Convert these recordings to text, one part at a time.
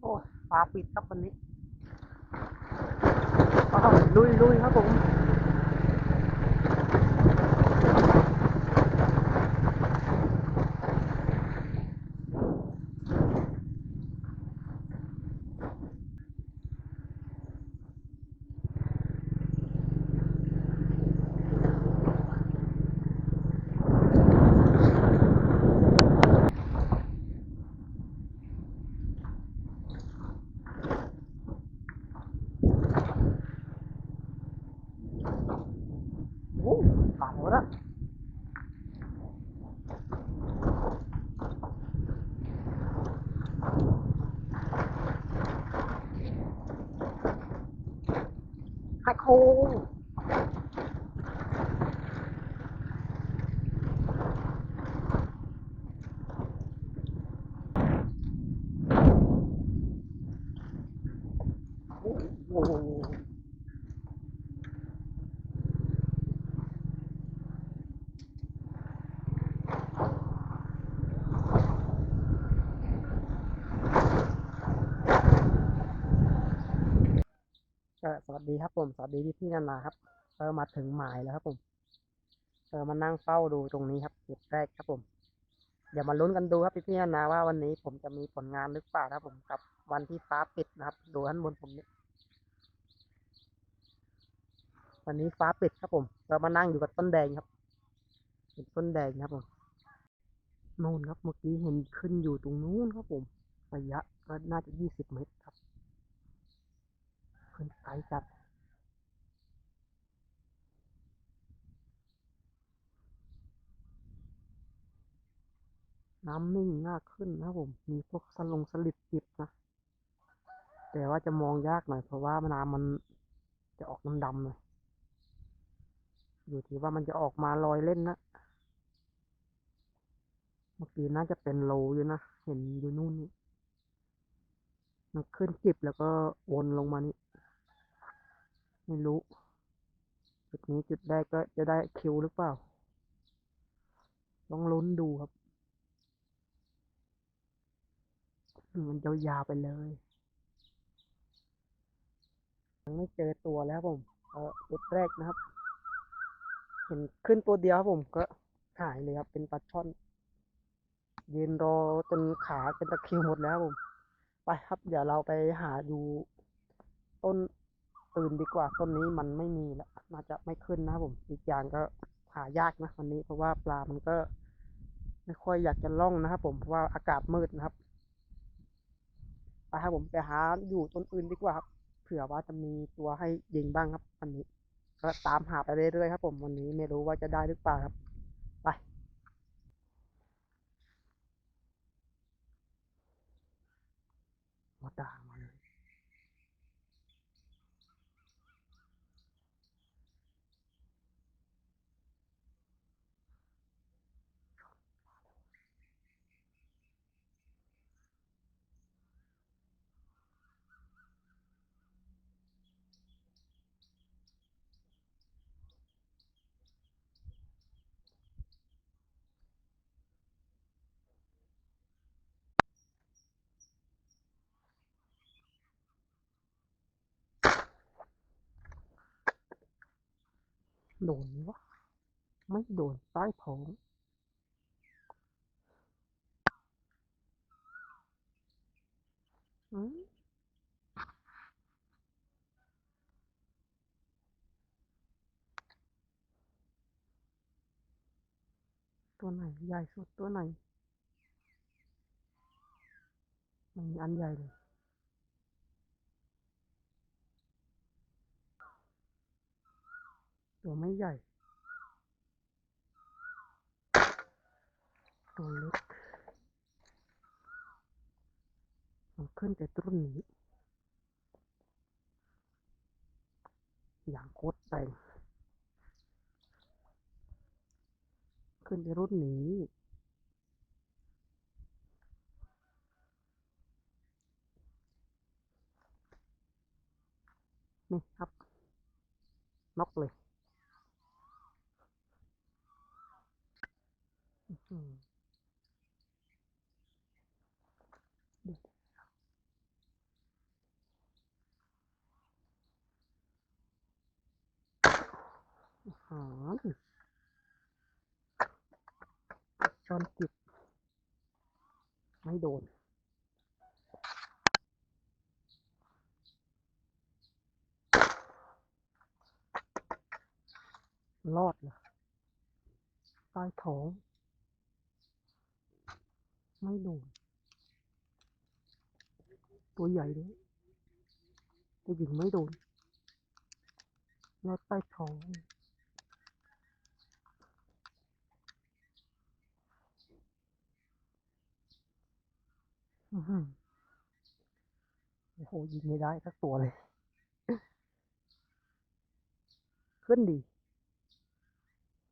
โอ้ฟ้าปิดครับวันนี้ลุยลุยครับผม โอ้ตายแล้วนะ ไฮโคโอ้โห ก็ สวัสดีครับผม สวัสดีพี่พี่นานาครับเออมาถึงหมายแล้วครับผม เออมานั่งเฝ้าดูตรงนี้ครับจุดแรกครับผม เดี๋ยวมาลุ้นกันดูครับพี่พี่นานาว่าวันนี้ผมจะมีผลงานหรือเปล่าครับผมกับวันที่ฟ้าปิดนะครับ ดูด้านบนผมนี่วันนี้ฟ้าปิดครับผม เรามานั่งอยู่กับต้นแดงครับเห็นต้นแดงครับผมนู่นครับเมื่อกี้เห็นขึ้นอยู่ตรงนู้นครับผมระยะก็น่าจะยี่สิบเมตรครับ ขึ้นไกลจัดน้ำนิ่งมากขึ้นนะผม มีพวกสลงสลิดจิบนะ แต่ว่าจะมองยากหน่อย เพราะว่าน้ำมันจะออกน้ำดำหน่อยอยู่ที่ว่ามันจะออกมาลอยเล่นนะ เมื่อกี้น่าจะเป็นโลอยู่นะ เห็นอยู่นู่นนี่มันขึ้นจิบแล้วก็วนลงมานี่ ไม่รู้ จุดนี้จุดแรกก็จะได้คิวหรือเปล่า ต้องลุ้นดูครับมันยาวๆไปเลยยังไม่เจอตัวแล้วผมเออจุดแรกนะครับ เห็นขึ้นตัวเดียวครับผมก็หายเลยครับ เป็นปลาช่อนยืนรอจนขาเป็นตะคริวหมดแล้วผม ไปครับ เดี๋ยวเราไปหาดูต้น ตื่นดีกว่าต้นนี้มันไม่มีแล้วน่าจะไม่ขึ้นนะผม อีกอย่างก็หายากนะวันนี้ เพราะว่าปลามันก็ ไม่ค่อยอยากจะล่องนะครับผมเพราะว่าอากาศมืดนะครับไปครับผมไปหาอยู่ต้นอื่นดีกว่าครับเผื่อว่าจะมีตัวให้ยิงบ้างครับวันนี้ ก็ตามหาไปเรื่อยๆครับ ผมวันนี้ไม่รู้ว่าจะได้หรือเปล่าครับ ไป มาด่างมาเลย โดนวะไม่โดนใต้ท้องอืมตัวไหน ใหญ่สุดตัวไหน มันมีอันใหญ่เลย ตัวไม่ใหญ่ ตัวเล็กมันขึ้นแต่ต้นนี้ อย่างโคตรแต่งขึ้นในรุ่นนี้นี่ครับน็อกเลย อมชนจิบไม่โดน รอดเหรอใต้ท้องไม่โดน ตัวใหญ่ด้วยตัวหญิงไม่โดนรอดใต้ท้อง โอ้โหยิงไม่ได้สักตัวเลย ขึ้นดี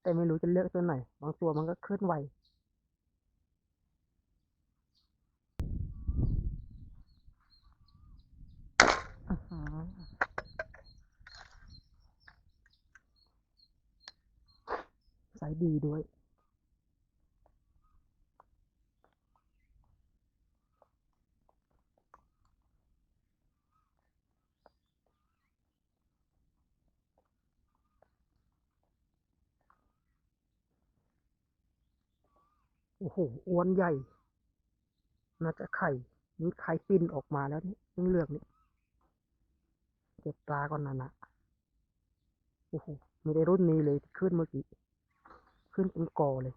แต่ไม่รู้จะเลือกตัวไหน บางตัวมันก็ขึ้นไวอื้อหือสายดีด้วย โอ้โหอ้วนใหญ่ น่าจะไข่มีไข่ปิ้นออกมาแล้วนี่เรื่องเลือกนี่เก็บปลาก่อนนะนะโอ้โหไม่ได้รุ่นนี้เลยที่ขึ้นเมื่อกี้ ขึ้นเป็นกอเลย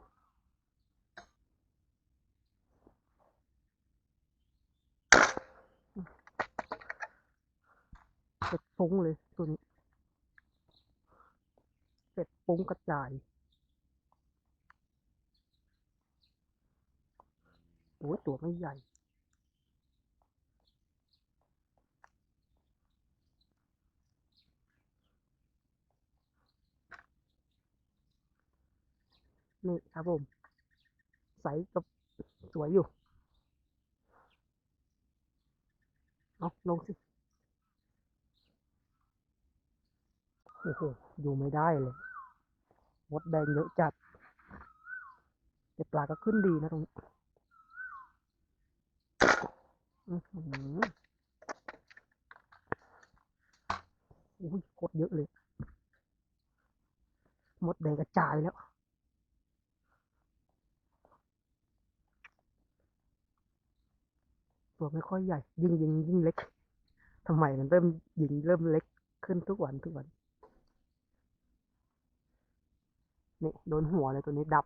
เสร็จปุ้งเลยตัวนี้เสร็จปุ้งกระจาย โอ้ตัวไม่ใหญ่ นี่ครับผม ใสกับสวยอยู่ เอาลงสิ โอ้โห อยู่ไม่ได้เลยมดแดงเยอะจัดแต่ปลาก็ขึ้นดีนะตรงนี้ อือหืออุ้ยโคตรเยอะเลยมดแดงกระจายแล้วตัวไม่ค่อยใหญ่ ยิ่งยิงยิ่งเล็กทำไมมันเริ่มยิงเริ่มเล็กขึ้นทุกวันทุกวัน นี่โดนหัวเลยตัวนี้ดับ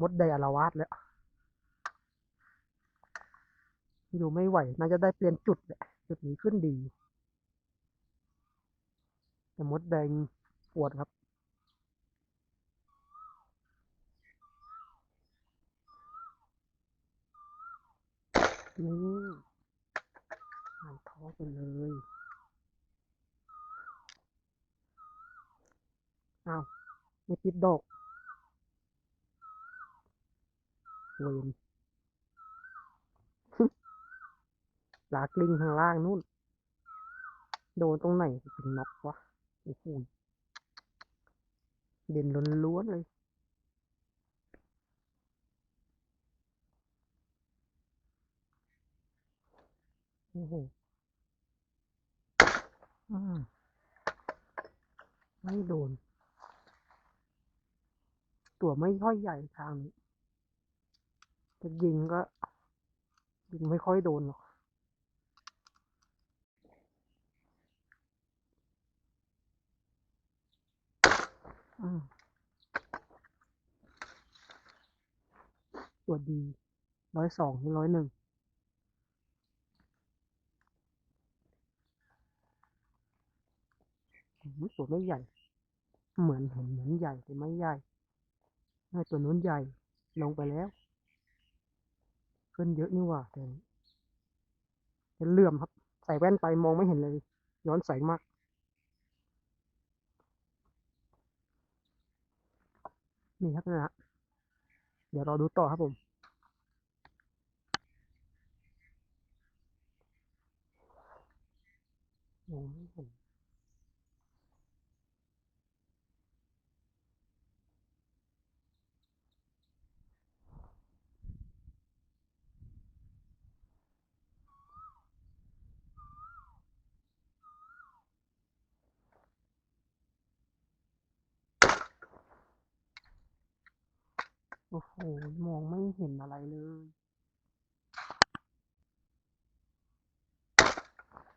มดแดงอาละวาดแล้ว อยู่ไม่ไหวน่าจะได้เปลี่ยนจุดแหละจุดนี้ขึ้นดีแต่มดแดงปวดครับ นี่หายท้อไปเลยอ้าวไม่ติดดอกเวน ป ลากลิ้งข้างล่างนู่น โดนตรงไหนเป็นน็อกวะโอ้โหเด่นล้วนๆเลยโอ้โหอืมไม่โดน ตัวไม่ค่อยใหญ่ทางนี้จะยิงก็ยิงไม่ค่อยโดนหรอก ตัวดีร้อยสองร้อยหนึ่งตัวไม่ใหญ่ เหมือนเห็นเหมือนใหญ่แต่ไม่ใหญ่ไอ้ตัวนู้นใหญ่ลงไปแล้ว ขึ้นเยอะนี่หว่าแต่เป็นเหลื่อมครับ ใส่แว่นไปมองไม่เห็นเลย ย้อนแสงมาก นี่ครับนะฮะเดี๋ยวรอดูต่อครับผม มองไม่เห็น โอ้โห มองไม่เห็นอะไรเลย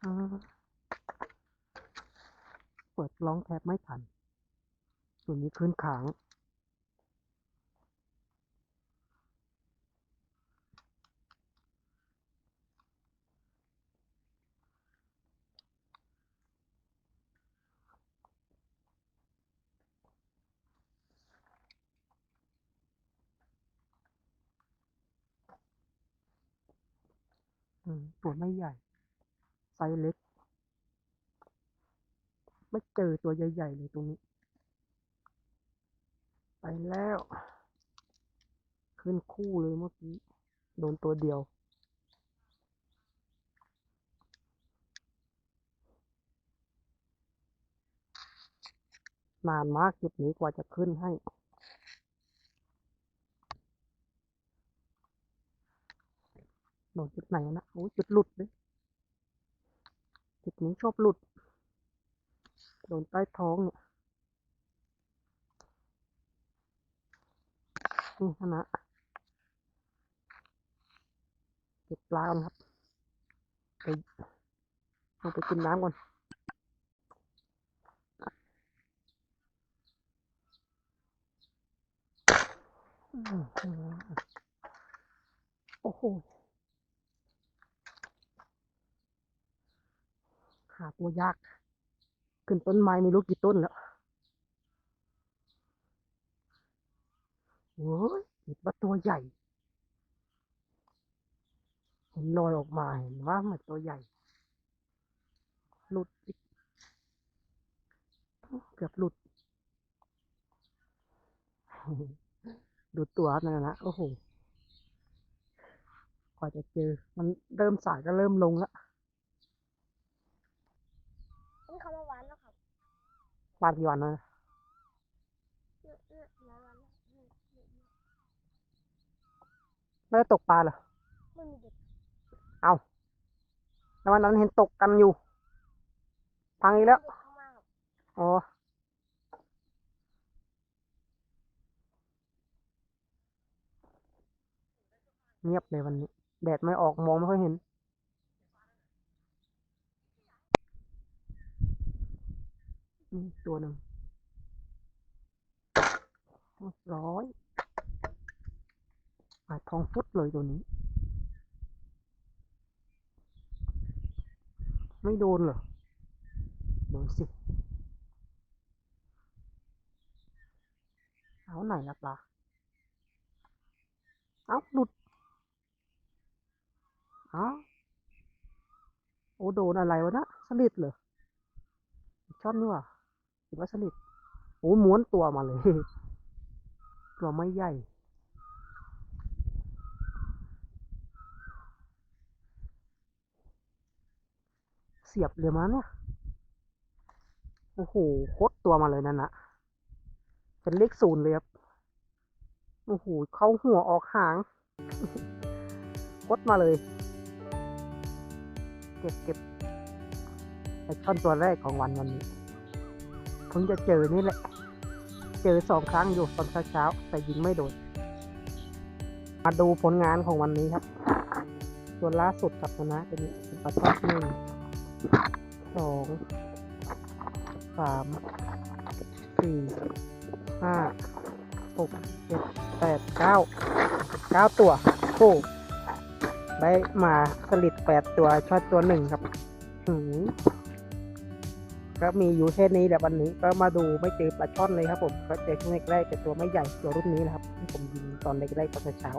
อ่าเปิดร้องแทบไม่ทัน ส่วนนี้คืนขาง ตัวไม่ใหญ่ ไซส์เล็ก ไม่เจอตัวใหญ่ ๆ เลยตรงนี้ ไปแล้ว ขึ้นคู่เลยเมื่อกี้ โดนตัวเดียว นานมากจุดนี้กว่าจะขึ้นให้ โดนจุดไหนนะโอ้ยจุดหลุดเลยจุดนี้ชอบหลุด โดนใต้ท้องเนี่ยนี่คณะเก็บปลาก่อนครับไปลงไปกินน้ำก่อนโอ้โห หา ตัวยาก ขึ้นต้นไม้ไม่รู้กี่ต้นแล้วโอ้ยเห็นว่าตัวใหญ่ เห็นลอยออกมาเห็นว่ามันตัวใหญ่หลุดอีกเกือบหลุดดูตัวนั่นนะโอ้โหกว่าจะเจอ มันเริ่มสายก็เริ่มลงแล้ว นี่เขามาหวานแล้วครับวานกี่วันนะเนี่ยเนี่ยหลายวันแล้วเนี่ยเนี่ยเนี่ยไม่ได้ตกปลาเหรอไม่มีเด็กเอาแล้ววันนั้นเห็นตกกันอยู่ พังอีกแล้ว เด็กเข้ามาครับอ๋อ เงียบเลยวันนี้ แดดไม่ออกมองไม่ค่อยเห็น นี่ตัวหนึ่งร้อยปลาทองฟุตเลยตัวนี้ ไม่โดนเหรอ โดนสิ เอาไหนล่ะปลาเอาหลุดเอาโอ้โดนอะไรวะนะสลิดเหรอช่อนนี่หว่า คิดว่าสลิดโอ้ม้วนตัวมาเลย ตัวไม่ใหญ่เสียบเลยมั้งเนี่ย โอ้โหโคตรตัวมาเลยนั่นนะเป็นเลขศูนย์เลยครับ โอ้โห เข้าหัวออกหางโคตรมาเลย เก็บเก็บไอช่อนตัวแรกของวันวันนี้ เพิ่งจะเจอนี่แหละ เจอสองครั้งอยู่ตอนเช้าๆแต่ยิงไม่โดน มาดูผลงานของวันนี้ครับตัวล่าสุดครับนะเป็นป็นปลาช่อนหนึ่งสองสามสี่ห้าหกเจ็ดแปดเก้าเก้าตัวโอ้ได้มาสลิดแปดตัวช็อตตัวหนึ่งครับหืม ก็มีอยู่แค่นี้แหละวันนี้ก็มาดูไม่เจอปลาช่อนเลยครับผมก็เจอช่วงแรกๆแต่ตัวไม่ใหญ่ตัวรุ่นนี้นะครับที่ผมยิงตอนแรกๆตอนเช้า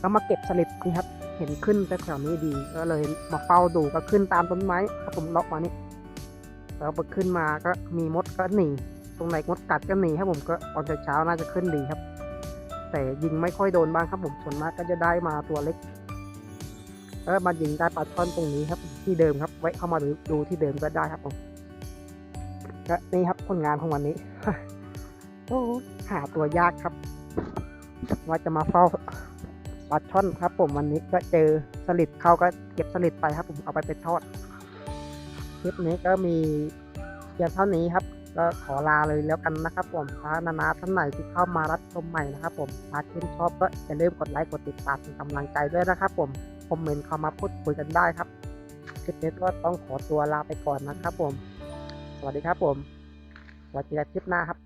ก็มาเก็บสลิดนี่ครับ เห็นขึ้นแถวๆนี้ดี ก็เลยมาเฝ้าดูก็ขึ้นตามต้นไม้ครับผมล็อกมานี่แล้วพอขึ้นมาก็มีมดก็หนีตรงไหนมดกัดก็หนีครับผมก็ตอนเช้าน่าจะขึ้นดีครับ แต่ยิงไม่ค่อยโดนบ้างครับผมส่วนมากก็จะได้มาตัวเล็กแล้วมายิงได้ปลาช่อนตรงนี้ครับที่เดิมครับไว้เข้ามาดูดูที่เดิมก็ได้ครับผม ก็นี่ครับผลงานของวันนี้โอ้หาตัวยากครับ ว่าจะมาเฝ้าปลาช่อนครับ ผมวันนี้ก็เจอสลิดเขาก็เก็บสลิดไปครับผมเอาไปเป็นทอดคลิปนี้ก็มีเพียงเท่านี้ครับ ก็ขอลาเลยแล้วกันนะครับ ผมถ้านานาท่านไหนที่เข้ามารับชมใหม่นะครับ ผมถ้าชื่นชอบก็อย่าลืมกดไลค์กดติดตามเป็นกำลังใจด้วยนะครับ ผมคอมเมนต์เข้ามาพูดคุยกันได้ครับคลิปนี้ก็ต้องขอตัวลาไปก่อนนะครับ ผม สวัสดีครับผมไว้เจอกันคลิปหน้าครับ